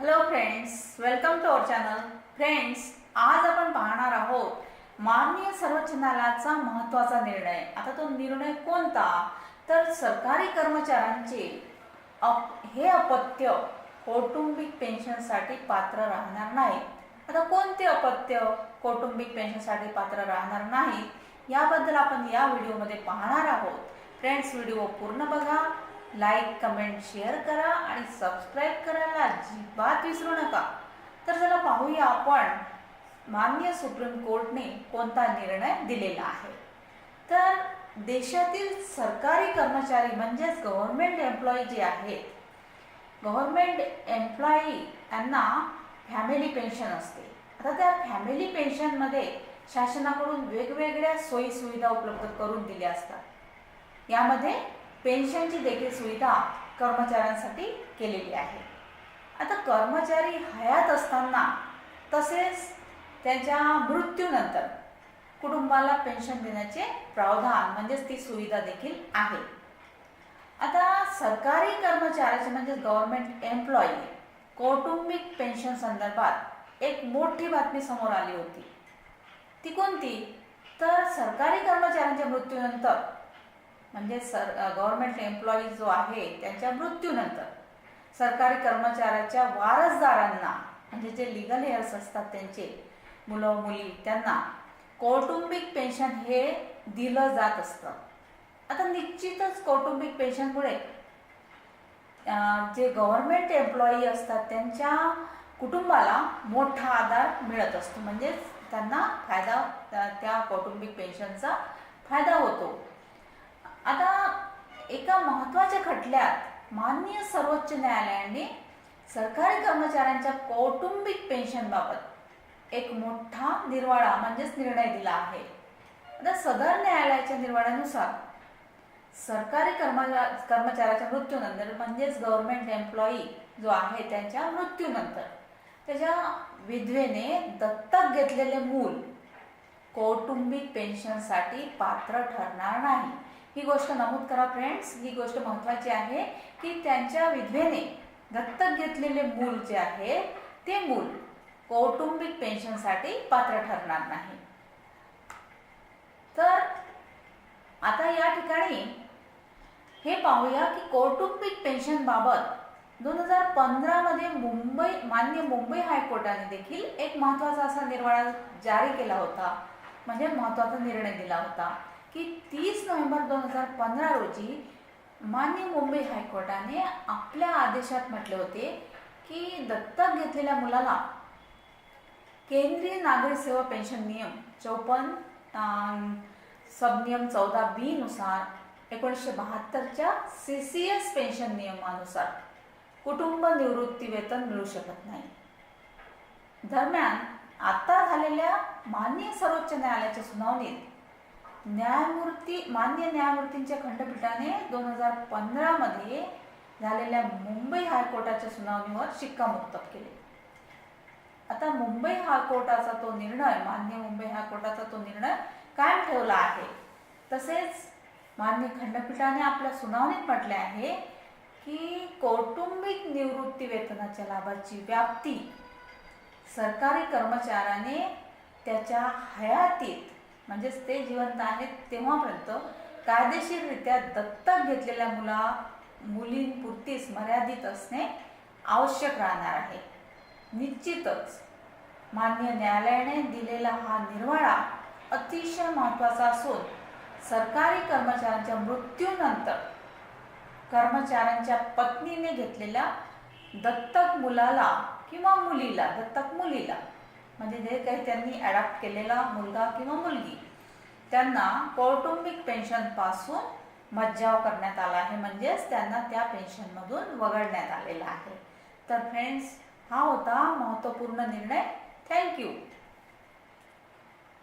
Hello friends welcome to our channel friends आज आपण पाहणार आहोत माननीय सर्वोच्च न्यायालयाचा महत्त्वाचा निर्णय. आता तो निर्णय कोणता? तर सरकारी कर्मचाऱ्यांचे अप हे अपत्य कौटुंबिक पेन्शनसाठी पात्र राहणार नाही आता कोणते अपत्य कौटुंबिक पेन्शनसाठी पात्र राहणार नाही याबद्दल आपण या व्हिडिओमध्ये पाहणार आहोत. फ्रेंड्स व्हिडिओ पूर्ण बघा. लाईक कमेंट शेअर करा आणि सबस्क्राईब करायला अजिबात विसरू नका. तर चला पाहूया आपण मान्य सुप्रीम कोर्टने कोणता निर्णय दिलेला आहे. तर देशातील सरकारी कर्मचारी म्हणजेच गव्हर्नमेंट एम्प्लॉई जे आहेत गव्हर्नमेंट एम्प्लॉई यांना फॅमिली पेन्शन असते. आता त्या फॅमिली पेन्शनमध्ये शासनाकडून वेगवेगळ्या सोयीसुविधा उपलब्ध करून दिल्या असतात. यामध्ये पेन्शनची देखील सुविधा कर्मचाऱ्यांसाठी केलेली आहे. आता कर्मचारी हयात असताना तसेच त्यांच्या मृत्यूनंतर कुटुंबाला पेन्शन देण्याचे प्रावधान म्हणजेच ती सुविधा देखील आहे. आता सरकारी कर्मचाऱ्याचे म्हणजे गव्हर्नमेंट एम्प्लॉई कौटुंबिक पेन्शन संदर्भात एक मोठी बातमी समोर आली होती. ती कोणती? तर सरकारी कर्मचाऱ्यांच्या मृत्यूनंतर म्हणजे सर गव्हर्नमेंट एम्प्लॉई जो आहे त्यांच्या मृत्यूनंतर सरकारी कर्मचाऱ्याच्या वारसदारांना म्हणजे जे लिगल हेअर्स असतात त्यांचे मुलं मुली त्यांना कौटुंबिक पेन्शन हे दिलं जात असतं. आता निश्चितच कौटुंबिक पेन्शनमुळे जे गव्हर्नमेंट एम्प्लॉई असतात त्यांच्या कुटुंबाला मोठा आधार मिळत असतो. म्हणजेच त्यांना फायदा त्या- त्या कौटुंबिक पेन्शनचा फायदा होतो. आता एका महत्त्वाच्या खटल्यात माननीय सर्वोच्च न्यायालयाने सरकारी कर्मचाऱ्यांच्या कौटुंबिक पेन्शनबाबत एक मोठा निर्वाळा म्हणजेच निर्णय दिला आहे. आता सदर न्यायालयाच्या निर्वाळ्यानुसार सरकारी कर्मचा कर्मचाऱ्याच्या मृत्यूनंतर म्हणजेच गव्हर्नमेंट एम्प्लॉई जो आहे त्यांच्या मृत्यूनंतर त्याच्या विधवेने दत्तक घेतलेले मूल कौटुंबिक पेन्शनसाठी पात्र ठरणार नाही. ही गोष्ट नमूद करा फ्रेंड्स ही गोष्ट महत्वाची आहे की त्यांच्या विधवेने दत्तक घेतलेले मूल जे आहे ते मूल कौटुंबिक पेन्शनसाठी पात्र ठरणार नाही. तर आता या ठिकाणी हे पाहूया की कौटुंबिक पेन्शन बाबत दोन हजार पंधरामध्ये मुंबई मान्य मुंबई हायकोर्टाने देखील एक महत्त्वाचा असा निर्वाळा जारी केला होता. म्हणजे महत्त्वाचा निर्णय दिला होता. की तीस नोव्हेंबर दोन हजार पंधरा रोजी मान्य मुंबई हायकोर्टाने आपल्या आदेशात म्हटले होते की दत्तक घेतलेल्या मुलाला केंद्रीय नागरी सेवा पेन्शन नियम चौपन्न सबनियम चौदा बी नुसार एकोणीसशे बहात्तरच्या सी सी एस पेन्शन नियमानुसार कुटुंब निवृत्ती वेतन मिळू शकत नाही. दरम्यान आता झालेल्या मान्य सर्वोच्च न्यायालयाच्या सुनावणीत न्यायमूर्ती मान्य न्यायमूर्तींच्या खंडपीठाने दोन हजार पंधरामध्ये झालेल्या मुंबई हायकोर्टाच्या सुनावणीवर शिक्कामोर्तब केले. आता मुंबई हायकोर्टाचा तो निर्णय मान्य मुंबई हायकोर्टाचा तो निर्णय कायम ठेवला आहे. तसेच मान्य खंडपीठाने आपल्या सुनावणीत म्हटले आहे की कौटुंबिक निवृत्ती वेतनाच्या लाभाची व्याप्ती सरकारी कर्मचाऱ्याने त्याच्या हयातीत म्हणजेच ते जिवंत आहेत तेव्हापर्यंत कायदेशीररित्या दत्तक घेतलेल्या मुला मुलींपुरतीच मर्यादित असणे आवश्यक राहणार आहे. निश्चितच मान्य न्यायालयाने दिलेला हा निर्वाळा अतिशय महत्त्वाचा असून सरकारी कर्मचाऱ्यांच्या मृत्यूनंतर कर्मचाऱ्यांच्या पत्नीने घेतलेल्या दत्तक मुलाला किंवा मुलीला दत्तक मुलीला म्हणजे जे काही त्यांनी अडॉप्ट केलेला मुलगा किंवा मुलगी त्यांना कौटुंबिक पेन्शनपासून मज्जाव करण्यात आला आहे. म्हणजेच त्यांना त्या पेन्शनमधून वगळण्यात आलेला आहे. तर फ्रेंड्स हा होता महत्त्वपूर्ण निर्णय. थँक्यू